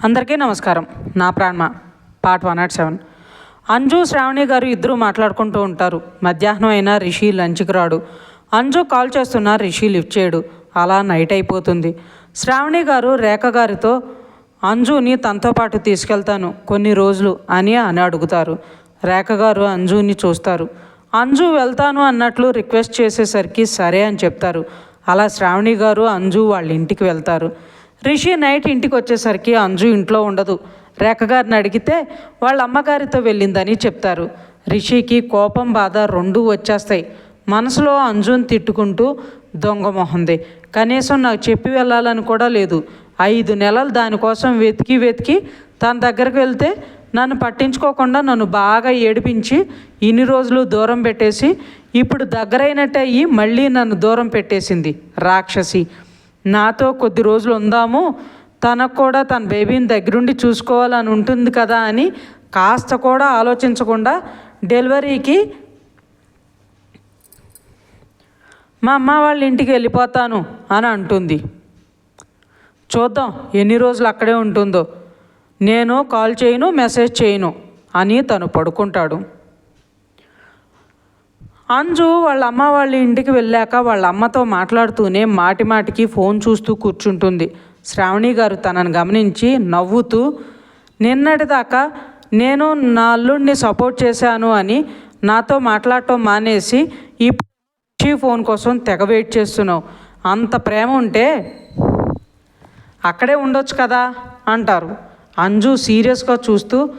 అందరికీ నమస్కారం. నా ప్రాణమ? Part one not seven. Anju Shravani గారు ఇద్దరు మాట్లాడుకుంటూ ఉంటారు. మధ్యాహ్నం అయినా రిషి లంచ్కి రాడు. అంజు కాల్ చేస్తున్నా రిషి లిఫ్ట్ చేయడు. అలా నైట్ అయిపోతుంది. శ్రావణి గారు రేఖ గారితో అంజుని తనతో పాటు తీసుకెళ్తాను. కొన్ని రోజులు అని అని అడుగుతారు. రేఖ గారు అంజుని చూస్తారు. అంజు వెళ్తాను అన్నట్లు రిక్వెస్ట్ చేసేసరికి సరే అని చెప్తారు. అలా శ్రావణి గారు అంజు వాళ్ళ ఇంటికి వెళ్తారు. రిషి నైట్ ఇంటికి వచ్చేసరికి అంజు ఇంట్లో ఉండదు. రేఖగారిని అడిగితే వాళ్ళ అమ్మగారితో వెళ్ళిందని చెప్తారు. రిషికి కోపం బాధ రెండూ వచ్చేస్తాయి. మనసులో అంజుని తిట్టుకుంటూ దొంగ మొహంది కనీసం నాకు చెప్పి వెళ్ళాలని కూడా లేదు. ఐదు నెలలు దానికోసం వెతికి వెతికి తన దగ్గరకు వెళ్తే నన్ను పట్టించుకోకుండా నన్ను బాగా ఏడిపించి ఇన్ని రోజులు దూరం పెట్టేసి ఇప్పుడు దగ్గరైనట్టు అయ్యి మళ్ళీ నన్ను దూరం పెట్టేసింది రాక్షసి. నాతో కొద్ది రోజులు ఉందాము తనకు కూడా తన బేబీని దగ్గరుండి చూసుకోవాలని ఉంటుంది కదా అని కాస్త కూడా ఆలోచించకుండా డెలివరీకి మా అమ్మ వాళ్ళ ఇంటికి వెళ్ళిపోతాను అని అంటుంది. చూద్దాం ఎన్ని రోజులు అక్కడే ఉంటుందో. నేను కాల్ చేయను మెసేజ్ చేయను అని తను పడుకుంటాడు. అంజు వాళ్ళ అమ్మ వాళ్ళ ఇంటికి వెళ్ళాక వాళ్ళ అమ్మతో మాట్లాడుతూనే మాటి మాటికి ఫోన్ చూస్తూ కూర్చుంటుంది. శ్రావణి గారు తనను గమనించి నవ్వుతూ నిన్నటిదాకా నేను నా అల్లుడిని సపోర్ట్ చేశాను అని నాతో మాట్లాడటం మానేసి ఈ ఫోన్ కోసం తెగ వెయిట్ చేస్తున్నావు. అంత ప్రేమ ఉంటే అక్కడే ఉండొచ్చు కదా అంటారు. అంజు సీరియస్గా చూస్తూ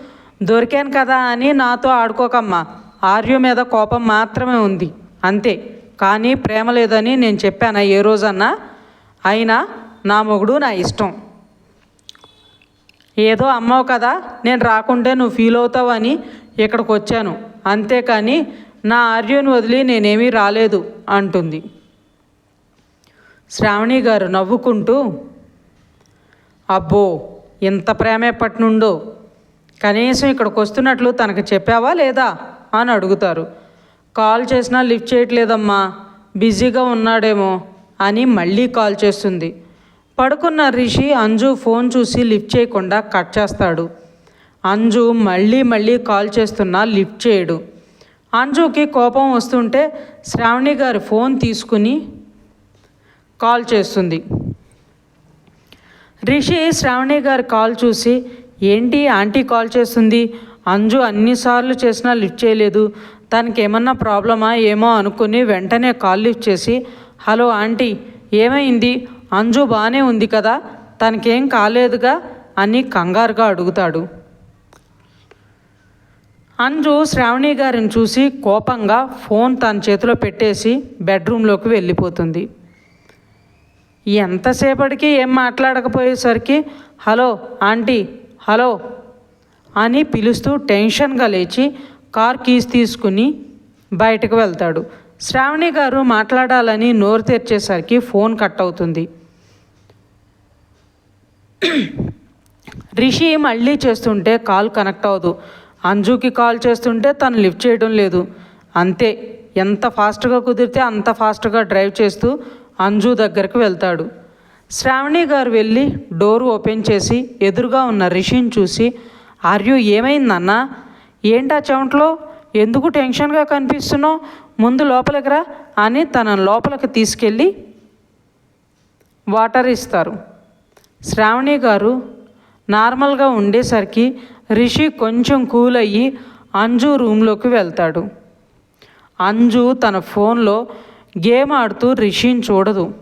దొరికాను కదా అని నాతో ఆడుకోకమ్మా. ఆర్యు మీద కోపం మాత్రమే ఉంది. అంతే. కానీ ప్రేమ లేదని నేను చెప్పాను? ఏ రోజన్నా? అయినా నా మొగుడు నా ఇష్టం. ఏదో అమ్మావు కదా నేను రాకుంటే నువ్వు ఫీల్ అవుతావని ఇక్కడికి వచ్చాను. అంతేకాని నా ఆర్యుని వదిలి నేనేమీ రాలేదు అంటుంది. శ్రావణి గారు నవ్వుకుంటూ అబ్బో ఇంత ప్రేమ ఎప్పటి నుండో? కనీసం ఇక్కడికి వస్తున్నట్లు తనకు చెప్పావా లేదా? అని అడుగుతారు. కాల్ చేసినా లిఫ్ట్ చేయట్లేదమ్మా బిజీగా ఉన్నాడేమో అని మళ్ళీ కాల్ చేస్తుంది. పడుకున్న రిషి అంజు ఫోన్ చూసి లిఫ్ట్ చేయకుండా కట్ చేస్తాడు. అంజు మళ్ళీ మళ్ళీ కాల్ చేస్తున్నా లిఫ్ట్ చేయడు. అంజుకి కోపం వస్తుంటే శ్రావణి గారి ఫోన్ తీసుకుని కాల్ చేస్తుంది. రిషి శ్రావణి గారి కాల్ చూసి ఏంటి ఆంటీ కాల్ చేస్తుంది? అంజు అన్నిసార్లు చేసినా లిఫ్ట్ చేయలేదు. తనకి ఏమన్నా ప్రాబ్లమా ఏమో అనుకుని వెంటనే కాల్ లిఫ్ట్ చేసి హలో ఆంటీ ఏమైంది? అంజు బాగానే ఉంది కదా? తనకేం కాలేదుగా? అని కంగారుగా అడుగుతాడు. అంజు శ్రావణి గారిని చూసి కోపంగా ఫోన్ తన చేతిలో పెట్టేసి బెడ్రూమ్లోకి వెళ్ళిపోతుంది. ఎంతసేపటికి ఏం మాట్లాడకపోయేసరికి హలో ఆంటీ హలో అని పిలుస్తూ టెన్షన్గా లేచి కార్ కీస్ తీసుకుని బయటకు వెళ్తాడు. శ్రావణి గారు మాట్లాడాలని నోరు తెరిచేసరికి ఫోన్ కట్ అవుతుంది. రిషి మళ్ళీ చేస్తుంటే కాల్ కనెక్ట్ అవ్వదు. అంజుకి కాల్ చేస్తుంటే తను లిఫ్ట్ చేయడం లేదు. అంతే ఎంత ఫాస్ట్గా కుదిరితే అంత ఫాస్ట్గా డ్రైవ్ చేస్తూ అంజు దగ్గరకు వెళ్తాడు. శ్రావణి గారు వెళ్ళి డోర్ ఓపెన్ చేసి ఎదురుగా ఉన్న రిషిని చూసి ఆర్యు ఏమైందన్నా? ఏంటా చెమట్లో? ఎందుకు టెన్షన్గా కనిపిస్తున్నావు? ముందు లోపలికి రా అని తన లోపలికి తీసుకెళ్ళి వాటర్ ఇస్తారు. శ్రావణి గారు నార్మల్గా ఉండేసరికి రిషి కొంచెం కూల్ అయ్యి అంజు రూమ్లోకి వెళ్తాడు. అంజు తన ఫోన్లో గేమ్ ఆడుతూ రిషిని చూడదు.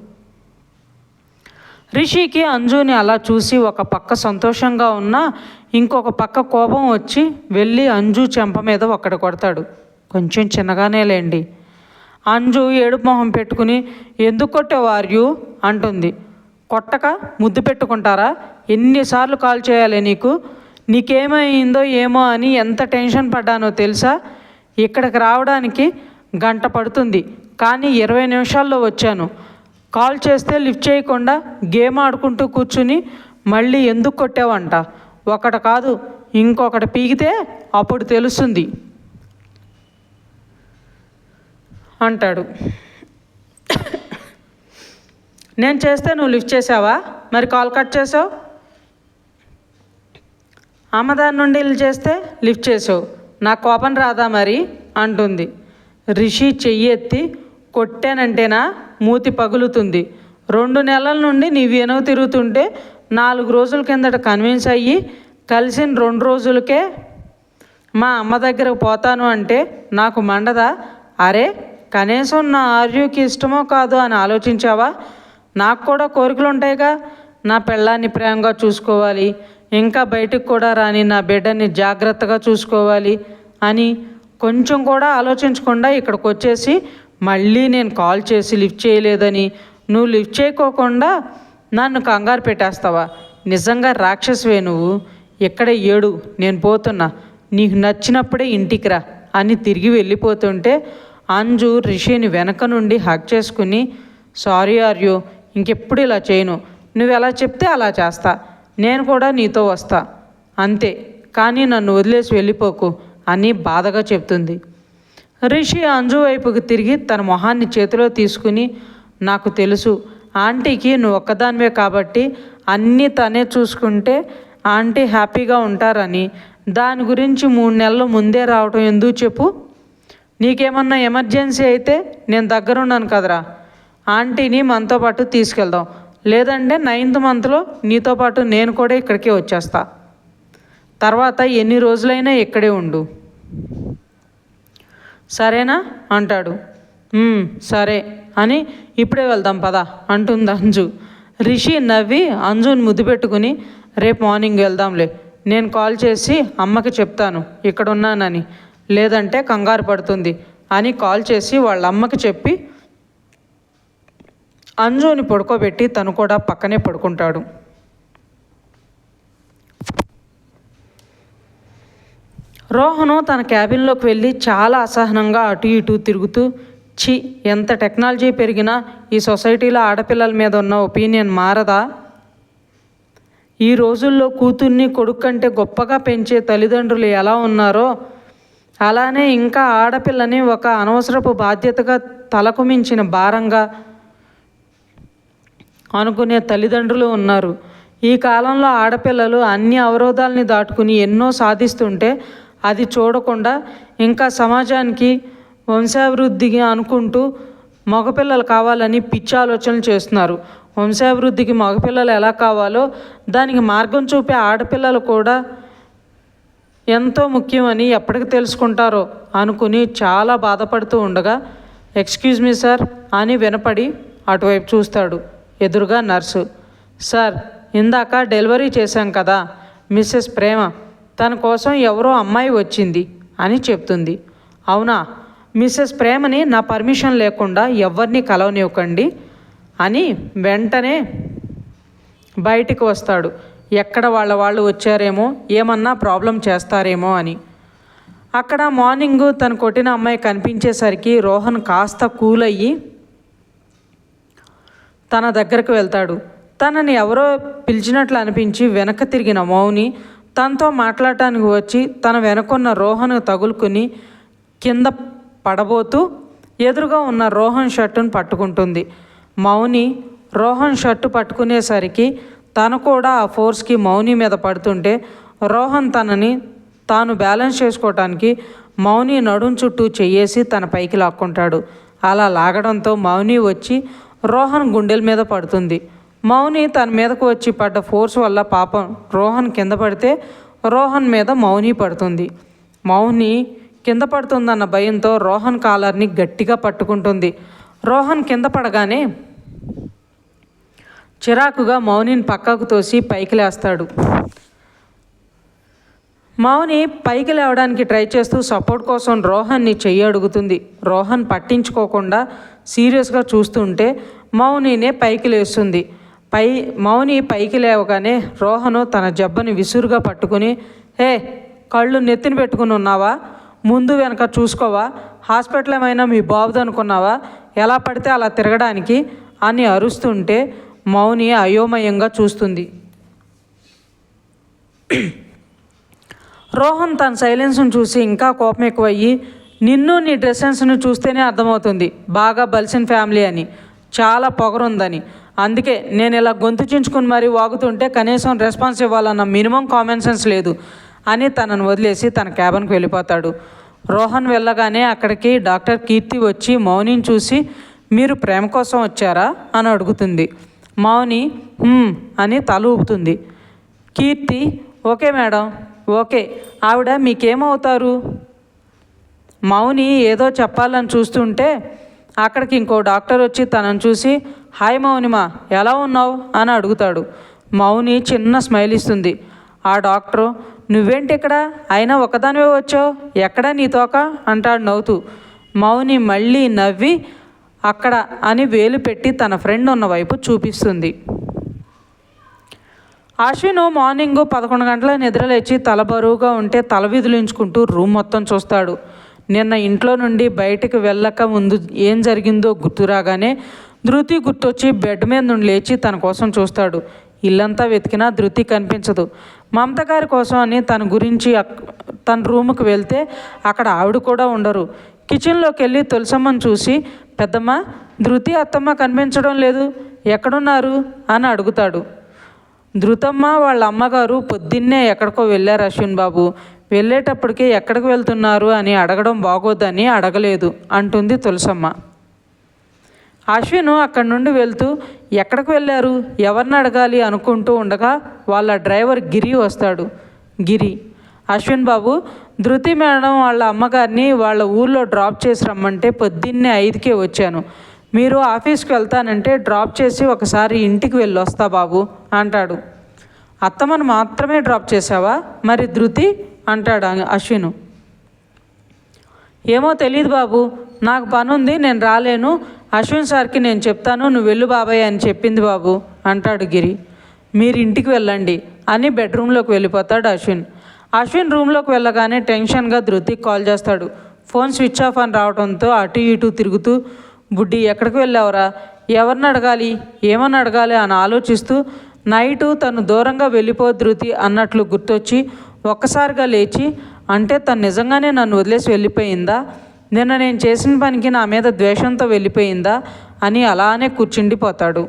రిషికి అంజుని అలా చూసి ఒక పక్క సంతోషంగా ఉన్నా ఇంకొక పక్క కోపం వచ్చి వెళ్ళి అంజు చెంప మీద ఒక్కడ కొడతాడు. కొంచెం చిన్నగానే లేండి. అంజు ఏడుపు మొహం పెట్టుకుని ఎందుకు కొట్టే ఆర్యు అంటుంది. కొట్టక? ముద్దు పెట్టుకుంటారా? ఎన్నిసార్లు కాల్ చేయాలి నీకు? నీకేమైందో ఏమో అని ఎంత టెన్షన్ పడ్డానో తెలుసా? ఇక్కడికి రావడానికి గంట పడుతుంది. కానీ ఇరవై నిమిషాల్లో వచ్చాను. కాల్ చేస్తే లిఫ్ట్ చేయకుండా గేమ్ ఆడుకుంటూ కూర్చుని మళ్ళీ ఎందుకు కొట్టావంట? ఒకటి కాదు ఇంకొకటి పీకితే అప్పుడు తెలుస్తుంది. అంటాడు. నేను చేస్తే నువ్వు లిఫ్ట్ చేసావా? మరి కాల్ కట్ చేసావు? అమ్మదాని నుండి ఇల్లు చేస్తే లిఫ్ట్ చేసావు. నా కోపం రాదా మరి? అంటుంది. రిషి చెయ్యి ఎత్తి కొట్టానంటేనా? మూతి పగులుతుంది. రెండు నెలల నుండి నీ వెనుక తిరుగుతుంటే నాలుగు రోజుల కిందట కన్విన్స్ అయ్యి కలిసిన రెండు రోజులకే మా అమ్మ దగ్గరకు పోతాను అంటే నాకు మండదా? అరే కనీసం నా ఆర్యుకి ఇష్టమో కాదో అని ఆలోచించావా? నాకు కూడా కోరికలు ఉంటాయిగా నా పెళ్ళాన్ని ప్రేమగా చూసుకోవాలి. ఇంకా బయటికి కూడా రాని నా బిడ్డని జాగ్రత్తగా చూసుకోవాలి అని కొంచెం కూడా ఆలోచించకుండా ఇక్కడికి వచ్చేసి మళ్ళీ నేను కాల్ చేసి లిఫ్ట్ చేయలేదని నువ్వు లిఫ్ట్ చేయకోకుండా నన్ను కంగారు పెట్టేస్తావా? నిజంగా రాక్షసువే నువ్వు. ఇక్కడే ఏడు? నేను పోతున్నా. నీకు నచ్చినప్పుడే ఇంటికి రా అని తిరిగి వెళ్ళిపోతుంటే అంజు రిషిని వెనక నుండి హక్ చేసుకుని సారీ ఆర్యు ఇంకెప్పుడు ఇలా చేయను. నువ్వు ఎలా చెప్తే అలా చేస్తా. నేను కూడా నీతో వస్తా. అంతే. కానీ నన్ను వదిలేసి వెళ్ళిపోకు అని బాధగా చెప్తుంది. రిషి అంజువైపుకు తిరిగి తన మొహాన్ని చేతిలో తీసుకుని నాకు తెలుసు ఆంటీకి నువ్వు ఒక్కదానివే కాబట్టి అన్నీ తనే చూసుకుంటే ఆంటీ హ్యాపీగా ఉంటారని. దాని గురించి మూడు నెలల ముందే రావటం ఎందుకు చెప్పు? నీకేమన్నా ఎమర్జెన్సీ అయితే నేను దగ్గరున్నాను కదరా. ఆంటీని మనతో పాటు తీసుకెళ్దాం. లేదంటే నైన్త్ మంత్లో నీతో పాటు నేను కూడా ఇక్కడికే వచ్చేస్తా. తర్వాత ఎన్ని రోజులైనా ఇక్కడే ఉండు. సరేనా? అంటాడు. సరే. అని ఇప్పుడే వెళ్దాం పదా అంటుంది అంజు. రిషి నవ్వి అంజుని ముద్దు పెట్టుకుని రేపు మార్నింగ్ వెళ్దాంలే. నేను కాల్ చేసి అమ్మకి చెప్తాను. ఇక్కడ ఉన్నానని లేదంటే కంగారు పడుతుంది అని కాల్ చేసి వాళ్ళ అమ్మకి చెప్పి అంజుని పడుకోబెట్టి తను కూడా పక్కనే పడుకుంటాడు. రోహను తన క్యాబిన్లోకి వెళ్ళి చాలా అసహనంగా అటు ఇటు తిరుగుతూ ఛీ ఎంత టెక్నాలజీ పెరిగినా ఈ సొసైటీలో ఆడపిల్లల మీద ఉన్న ఒపీనియన్ మారదా? ఈ రోజుల్లో కూతుర్ని కొడుకు కంటే గొప్పగా పెంచే తల్లిదండ్రులు ఎలా ఉన్నారో అలానే ఇంకా ఆడపిల్లని ఒక అనవసరపు బాధ్యతగా తలకు మించిన భారంగా అనుకునే తల్లిదండ్రులు ఉన్నారు. ఈ కాలంలో ఆడపిల్లలు అన్ని అవరోధాలని దాటుకుని ఎన్నో సాధిస్తుంటే అది చూడకుండా ఇంకా సమాజానికి వంశాభివృద్ధికి అనుకుంటూ మగపిల్లలు కావాలని పిచ్చి ఆలోచనలు చేస్తున్నారు. వంశాభివృద్ధికి మగపిల్లలు ఎలా కావాలో దానికి మార్గం చూపే ఆడపిల్లలు కూడా ఎంతో ముఖ్యమని ఎప్పటికి తెలుసుకుంటారో అనుకుని చాలా బాధపడుతూ ఉండగా ఎక్స్క్యూజ్ మీ సార్ అని వినపడి అటువైపు చూస్తాడు ఎదురుగా నర్సు. సార్ ఇందాక డెలివరీ చేశాం కదా మిస్సెస్ ప్రేమ తన కోసం ఎవరో అమ్మాయి వచ్చింది అని చెప్తుంది. అవునా మిస్సెస్ ప్రేమని నా పర్మిషన్ లేకుండా ఎవరిని కలవనివ్వకండి అని వెంటనే బయటికి వస్తాడు. ఎక్కడ వాళ్ళ వాళ్ళు వచ్చారేమో ఏమన్నా ప్రాబ్లం చేస్తారేమో అని. అక్కడ మార్నింగ్ తను కొట్టిన అమ్మాయి కనిపించేసరికి రోహన్ కాస్త కూల్ అయ్యి తన దగ్గరకు వెళ్తాడు. తనని ఎవరో పిలిచినట్లు అనిపించి వెనక తిరిగిన మౌని తనతో మాట్లాడటానికి వచ్చి తన వెనకున్న రోహన్ తగులుకుని కింద పడబోతూ ఎదురుగా ఉన్న రోహన్ షర్టును పట్టుకుంటుంది. మౌని రోహన్ షర్టు పట్టుకునేసరికి తను కూడా ఆ ఫోర్స్కి మౌని మీద పడుతుంటే రోహన్ తనని తాను బ్యాలెన్స్ చేసుకోవటానికి మౌని నడుం చుట్టూ చెయ్యేసి తన పైకి లాక్కుంటాడు. అలా లాగడంతో మౌని వచ్చి రోహన్ గుండెల మీద పడుతుంది. మౌని తన మీదకు వచ్చి పడ్డ ఫోర్స్ వల్ల పాపం రోహన్ కింద పడితే రోహన్ మీద మౌని పడుతుంది. మౌని కింద పడుతుందన్న భయంతో రోహన్ కాలర్ని గట్టిగా పట్టుకుంటుంది. రోహన్ కింద పడగానే చిరాకుగా మౌనిని పక్కకు తోసి పైకి లేస్తాడు. మౌని పైకి లేవడానికి ట్రై చేస్తూ సపోర్ట్ కోసం రోహన్ని చెయ్యి అడుగుతుంది. రోహన్ పట్టించుకోకుండా సీరియస్గా చూస్తుంటే మౌనినే పైకి లేస్తుంది. పై మౌని పైకి లేవగానే రోహను తన జబ్బని విసురుగా పట్టుకుని హే కళ్ళు నెత్తిన పెట్టుకుని ఉన్నావా? ముందు వెనక చూసుకోవా? హాస్పిటల్ ఏమైనా మీ బాబుది అనుకున్నావా? ఎలా పడితే అలా తిరగడానికి? అని అరుస్తుంటే మౌని అయోమయంగా చూస్తుంది. రోహన్ తన సైలెన్స్ను చూసి ఇంకా కోపం ఎక్కువయ్యి నిన్ను నీ డ్రెస్సెన్స్ను చూస్తేనే అర్థమవుతుంది. బాగా బలిసిన ఫ్యామిలీ అని. చాలా పొగరుందని. అందుకే నేను ఇలా గొంతు చించుకుని మరీ వాగుతుంటే కనీసం రెస్పాన్స్ ఇవ్వాలన్న మినిమం కామన్ సెన్స్ లేదు అని తనను వదిలేసి తన క్యాబిన్కి వెళ్ళిపోతాడు. రోహన్ వెళ్ళగానే అక్కడికి డాక్టర్ కీర్తి వచ్చి మౌనిని చూసి మీరు ప్రేమ కోసం వచ్చారా? అని అడుగుతుంది. మౌని అని తల ఊపుతుంది. కీర్తి ఓకే మేడం ఓకే ఆవిడ మీకేమవుతారు? మౌని ఏదో చెప్పాలని చూస్తుంటే అక్కడికి ఇంకో డాక్టర్ వచ్చి తనను చూసి హాయ్ మౌనిమా ఎలా ఉన్నావు? అని అడుగుతాడు. మౌని చిన్న స్మైల్ ఇస్తుంది. ఆ డాక్టరు నువ్వేంటి ఇక్కడ? అయినా ఒకదానివే వచ్చావు? ఎక్కడ నీ తోక? అంటాడు నవ్వుతూ. మౌని మళ్ళీ నవ్వి అక్కడ అని వేలు పెట్టి తన ఫ్రెండ్ ఉన్న వైపు చూపిస్తుంది. అశ్విన్ మార్నింగ్ పదకొండు గంటల నిద్రలేచి తల బరువుగా ఉంటే తల విదిలించుకుంటూ రూమ్ మొత్తం చూస్తాడు. నిన్న ఇంట్లో నుండి బయటకు వెళ్ళక ముందు ఏం జరిగిందో గుర్తురాగానే ధృతి గుర్తొచ్చి బెడ్ మీద నుండి లేచి తన కోసం చూస్తాడు. ఇల్లంతా వెతికినా ధృతి కనిపించదు. మమత గారి కోసం అని తన గురించి తన రూముకు వెళ్తే అక్కడ ఆవిడ కూడా ఉండరు. కిచెన్లోకి వెళ్ళి తులసమ్మని చూసి పెద్దమ్మ ధృతి అత్తమ్మ కనిపించడం లేదు. ఎక్కడున్నారు? అని అడుగుతాడు. ధృతమ్మ వాళ్ళ అమ్మగారు పొద్దున్నే ఎక్కడికో వెళ్ళారు అశ్విన్ బాబు. వెళ్ళేటప్పటికి ఎక్కడికి వెళ్తున్నారు అని అడగడం బాగోదని అడగలేదు అంటుంది తులసమ్మ. అశ్విన్ అక్కడి నుండి వెళ్తూ ఎక్కడికి వెళ్ళారు? ఎవరిని అడగాలి? అనుకుంటూ ఉండగా వాళ్ళ డ్రైవర్ గిరి వస్తాడు. గిరి అశ్విన్ బాబు ధృతి మేడం వాళ్ళ అమ్మగారిని వాళ్ళ ఊర్లో డ్రాప్ చేసి రమ్మంటే పొద్దున్నే ఐదుకే వచ్చాను. మీరు ఆఫీస్కి వెళ్తానంటే డ్రాప్ చేసి ఒకసారి ఇంటికి వెళ్ళి వస్తా బాబు అంటాడు. అత్తమ్మను మాత్రమే డ్రాప్ చేసావా మరి ధృతి అంటాడు అశ్విను. ఏమో తెలియదు బాబు నాకు పని ఉంది నేను రాలేను. అశ్విన్ సార్కి నేను చెప్తాను నువ్వు వెళ్ళు బాబాయ్ అని చెప్పింది బాబు అంటాడు గిరి. మీరు ఇంటికి వెళ్ళండి అని బెడ్రూమ్లోకి వెళ్ళిపోతాడు అశ్విన్. అశ్విన్ రూమ్లోకి వెళ్ళగానే టెన్షన్గా ధృతికి కాల్ చేస్తాడు. ఫోన్ స్విచ్ ఆఫ్ అని రావడంతో అటు ఇటు తిరుగుతూ బుడ్డి ఎక్కడికి వెళ్ళావురా? ఎవరిని అడగాలి? ఏమని అడగాలి? అని ఆలోచిస్తూ నైటు తను దూరంగా వెళ్ళిపో ధృతి అన్నట్లు గుర్తొచ్చి ఒక్కసారిగా లేచి అంటే తను నిజంగానే నన్ను వదిలేసి వెళ్ళిపోయిందా? నిన్న నేను చేసిన పనికి నా మీద ద్వేషంతో వెళ్ళిపోయిందా? అని అలానే కూర్చుండిపోతాడు.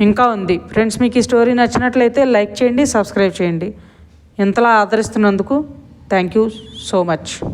ఇంకా ఉంది. ఫ్రెండ్స్ మీకు ఈ స్టోరీ నచ్చినట్లయితే లైక్ చేయండి సబ్స్క్రైబ్ చేయండి. ఇంతలా ఆదరిస్తున్నందుకు థ్యాంక్ యూ సో మచ్.